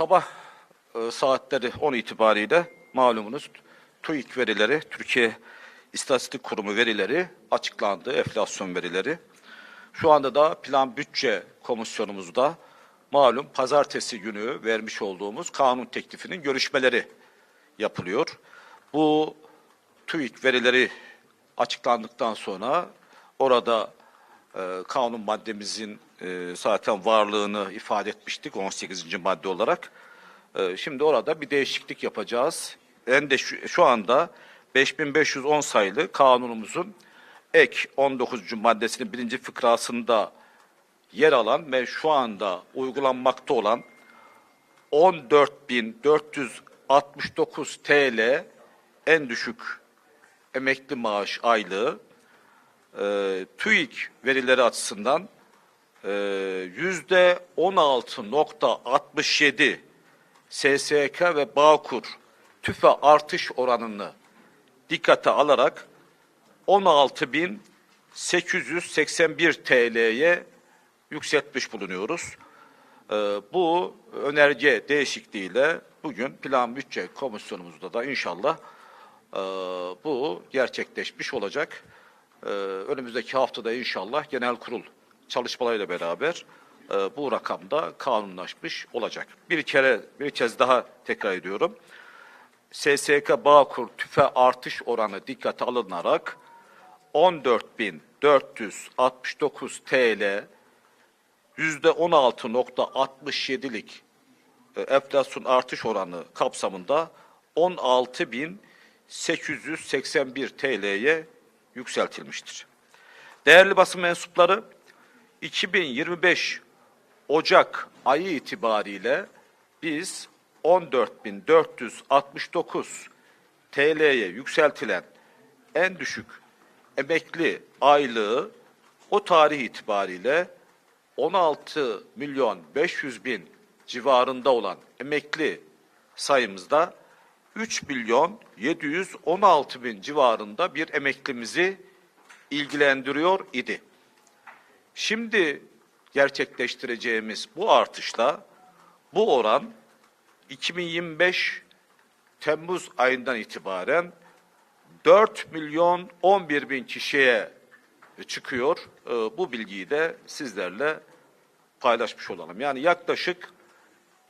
sabah e, saatleri 10 itibariyle malumunuz TÜİK verileri, Türkiye İstatistik Kurumu verileri açıklandı, enflasyon verileri. Şu anda da plan bütçe komisyonumuzda malum pazartesi günü vermiş olduğumuz kanun teklifinin görüşmeleri yapılıyor. Bu TÜİK verileri açıklandıktan sonra orada e, kanun maddemizin e, zaten varlığını ifade etmiştik 18. madde olarak. E, şimdi orada bir değişiklik yapacağız. En de şu, şu anda 5510 sayılı kanunumuzun ek 19. maddesinin birinci fıkrasında yer alan ve şu anda uygulanmakta olan 14.469 TL en düşük emekli maaş aylığı e, TÜİK verileri açısından yüzde 16.67 SSK ve Bağkur tüfe artış oranını dikkate alarak 16.881 TL'ye yükseltmiş bulunuyoruz. Ee, bu önerge değişikliğiyle bugün plan bütçe komisyonumuzda da inşallah e, bu gerçekleşmiş olacak. Ee, önümüzdeki haftada inşallah genel kurul çalışmalarıyla beraber e, bu rakamda kanunlaşmış olacak. Bir kere bir kez daha tekrar ediyorum. SSK Bağkur tüfe artış oranı dikkate alınarak 14.469 TL %16.67'lik e, enflasyon artış oranı kapsamında 16.881 TL'ye yükseltilmiştir. Değerli basın mensupları 2025 Ocak ayı itibariyle biz 14.469 TL'ye yükseltilen en düşük emekli aylığı o tarih itibariyle 16 milyon 500 bin civarında olan emekli sayımızda 3 milyon 716 bin civarında bir emeklimizi ilgilendiriyor idi. Şimdi gerçekleştireceğimiz bu artışla bu oran 2025 Temmuz ayından itibaren 4 milyon 11 bin kişiye çıkıyor. Ee, Bu bilgiyi de sizlerle paylaşmış olalım. Yani yaklaşık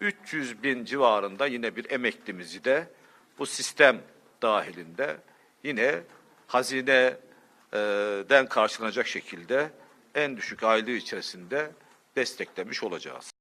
300 bin civarında yine bir emeklimizi de bu sistem dahilinde yine hazineden karşılanacak şekilde en düşük aylığı içerisinde desteklemiş olacağız.